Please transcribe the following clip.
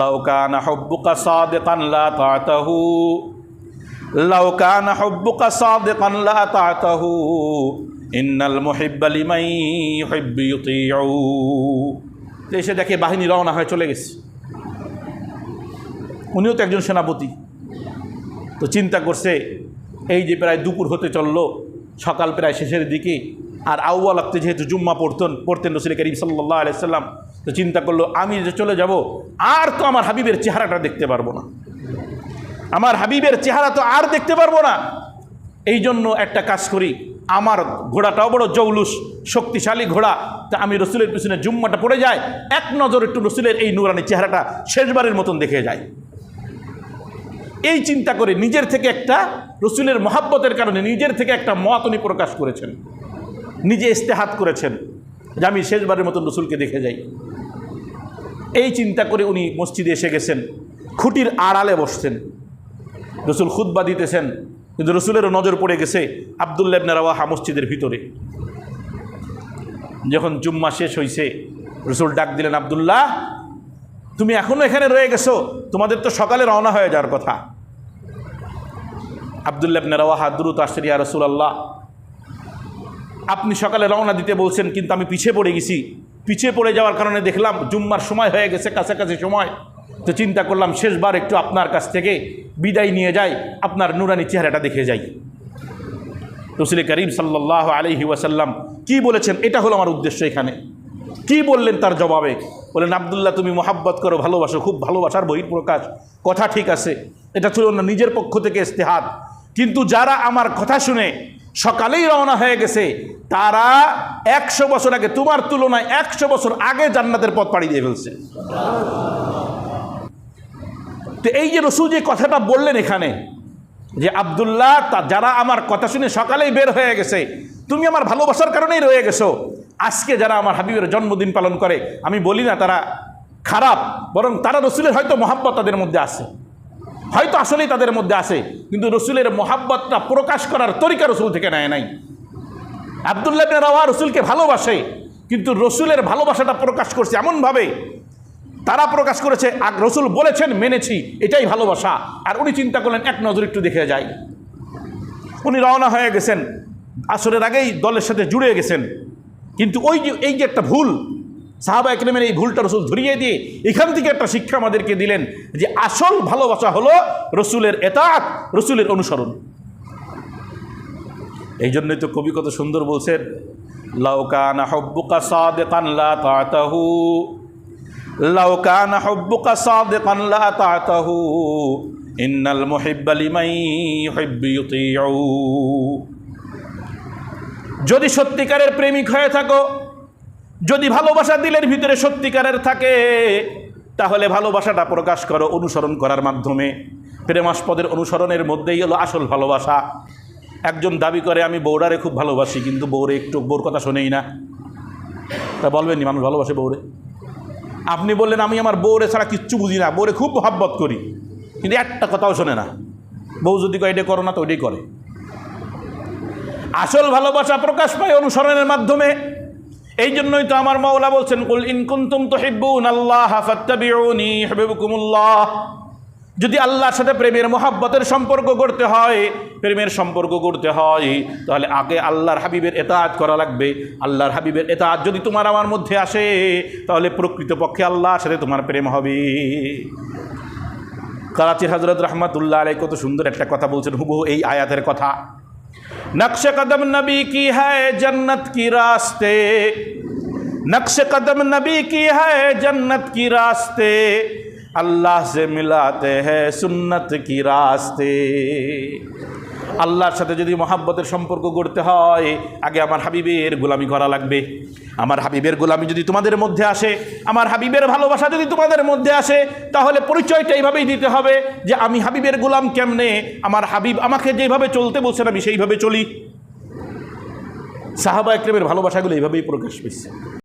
লাউ কানা হুব্বুকা সাদিকান লা তাতাহু। লাউ কানা হুব্বুকা সাদিকান লা তাতাহু। ইন্নাল মুহিব্বা লিমান ইউহিব্বু ইউতিউ। এসে দেখে বাহিনী রওনা হয়ে চলে গেছে। উনিও তো একজন সেনাপতি। তো চিন্তা করছে, এই যে প্রায় দুপুর হতে চলল, সকাল প্রায় শেষের দিকে, আর আউ্বা লাগতে যেহেতু জুম্মা পড়তেন পড়তেন রসুল করিম সাল্লাহ আলাইসাল্লাম তো চিন্তা করল, আমি যে চলে যাব, আর তো আমার হাবিবের চেহারাটা দেখতে পারব না। আমার হাবিবের চেহারা তো আর দেখতে পারব না। এই জন্য একটা কাজ করি, আমার ঘোড়াটাও বড় জৌলুস, শক্তিশালী ঘোড়া। তা আমি রসুলের পিছনে জুম্মাটা পড়ে যায় এক নজর একটু রসুলের এই নুরানি চেহারাটা শেষবারের মতন দেখে যায় এই চিন্তা করে নিজের থেকে একটা, রসুলের মহাব্বতের কারণে নিজের থেকে একটা মত উনি প্রকাশ করেছেন। নিজে ইস্তেহাত করেছেন, যে আমি শেষবারের মতন রসুলকে দেখে যাই। এই চিন্তা করে উনি মসজিদে এসে গেছেন। খুঁটির আড়ালে বসছেন। রসুল খুদ্া দিতেছেন। কিন্তু রসুলেরও নজর পড়ে গেছে আবদুল্লাবনে রাওয়াহা মসজিদের ভিতরে। যখন জুম্মা শেষ হয়েছে রসুল ডাক দিলেন, আবদুল্লাহ, তুমি এখনও এখানে রয়ে গেছো। তোমাদের তো সকালে রওনা হয়ে যাওয়ার কথা। আবদুল্লাবনে রাওয়াহা দ্রুত ইয়া রসুল আল্লাহ আপনি সকালে রওনা দিতে বলছেন, কিন্তু আমি পিছিয়ে পড়ে গেছি। পিছিয়ে পড়ে যাওয়ার কারণে দেখলাম জুম্মার সময় হয়ে গেছে, কাছাকাছি সময়। তো চিন্তা করলাম শেষবার একটু আপনার কাছ থেকে বিদায় নিয়ে যাই, আপনার নুরানি চেহারাটা দেখে যাই। রসুল করিম সাল্লাহ আলহি ওয়াসাল্লাম কি বলেছেন? এটা হলো আমার উদ্দেশ্য এখানে। কি বললেন তার জবাবে? বললেন আবদুল্লাহ, তুমি মোহাব্বত করো, ভালোবাসো, খুব ভালোবাসার বহির প্রকাশ কথা ঠিক আছে, এটা ছিল না নিজের পক্ষ থেকে ইস্তেহাত কিন্তু যারা আমার কথা শুনে সকালেই রওনা হয়ে গেছে। তারা একশো বছর আগে, তোমার তুলনায় একশো বছর আগে জান্নাতের পথ পাড়ি দিয়ে ফেলছে। তো এই যে রসুল যে কথাটা বললেন এখানে, যে আবদুল্লাহ, তা যারা আমার কথা শুনে সকালেই বের হয়ে গেছে, তুমি আমার ভালোবাসার কারণেই রয়ে গেছো। আজকে যারা আমার হাবিবের জন্মদিন পালন করে, আমি বলি না তারা খারাপ, বরং তারা রসুলের হয়তো মহাব্বত তাদের মধ্যে আছে। হয়তো আসলেই তাদের মধ্যে আছে, কিন্তু রসুলের মহাব্বতটা প্রকাশ করার তরিকা রসুল থেকে নেয় নাই। আবদুল্লাহ রাওয়া রসুলকে ভালোবাসে, কিন্তু রসুলের ভালোবাসাটা প্রকাশ করছে এমনভাবে, তারা প্রকাশ করেছে, আগ রসুল বলেছেন, মেনেছি, এটাই ভালোবাসা। আর উনি চিন্তা করলেন, এক নজর একটু দেখে যায় উনি রওনা হয়ে গেছেন, আসরের আগেই দলের সাথে জুড়ে গেছেন। কিন্তু ওই যে, এই যে একটা ভুল সাহাবা একরমের এই ভুলটা রসুল ধরিয়ে দিয়ে এখান থেকে একটা শিক্ষা আমাদেরকে দিলেন যে আসল ভালোবাসা হলো রসুলের এতাত রসুলের অনুসরণ। এই জন্যই তো কবি কত সুন্দর বলছেন হব্বুকা হব্বুকা ইন্নাল যদি সত্যিকারের প্রেমিক হয়ে থাকো যদি ভালোবাসা দিলের ভিতরে সত্যিকারের থাকে, তাহলে ভালোবাসাটা প্রকাশ করো, অনুসরণ করার মাধ্যমে। প্রেমাস্পদের অনুসরণের মধ্যেই হলো আসল ভালোবাসা। একজন দাবি করে, আমি বৌরারে খুব ভালোবাসি, কিন্তু বৌরে একটু, বউর কথা শোনেই না। তা বলবেন নি মানুষ ভালোবাসে বৌরে আপনি বললেন, আমি আমার বউরে ছাড়া কিচ্ছু বুঝি না বৌরে খুব মহাব্বত করি। কিন্তু একটা কথাও শোনে না। বউ যদি কয়, এটা করো না তো ওইটাই করে। আসল ভালোবাসা প্রকাশ পায় অনুসরণের মাধ্যমে। এই জন্যই তো আমার মাওলা বলছেন, কুল ইন কুনতুম তুহিব্বুন আল্লাহ ফাত্তাবিউনি ইউহিব্বুকুমুল্লাহ। যদি আল্লাহর সাথে প্রেমের মহাব্বতের সম্পর্ক করতে হয়, প্রেমের সম্পর্ক করতে হয়, তাহলে আগে আল্লাহর হাবিবের এতাত করা লাগবে। আল্লাহর হাবিবের এতাত যদি তোমার আমার মধ্যে আসে, তাহলে প্রকৃতপক্ষে আল্লাহর সাথে তোমার প্রেম হবে। করাচির হজরত রহমতুল্লাহ আলাই কত সুন্দর একটা কথা বলছেন, হুবহু এই আয়াতের কথা। नक्श कदम नबी की है जन्नत की रास्ते नक्श कदम नबी की है जन्नत की रास्ते अल्लाह से मिलाते हैं सुन्नत की रास्ते আল্লাহর সাথে যদি মহাব্বতের সম্পর্ক গড়তে হয়, আগে আমার হাবিবের গোলামি করা লাগবে। আমার হাবিবের গোলামি যদি তোমাদের মধ্যে আসে, আমার হাবিবের ভালোবাসা যদি তোমাদের মধ্যে আসে, তাহলে পরিচয়টা এইভাবেই দিতে হবে যে আমি হাবিবের গোলাম কেমনে? আমার হাবিব আমাকে যেভাবে চলতে বলছেন, আমি সেইভাবে চলি। সাহাবা একরেমের ভালোবাসাগুলো এইভাবেই প্রকাশ পেয়েছে।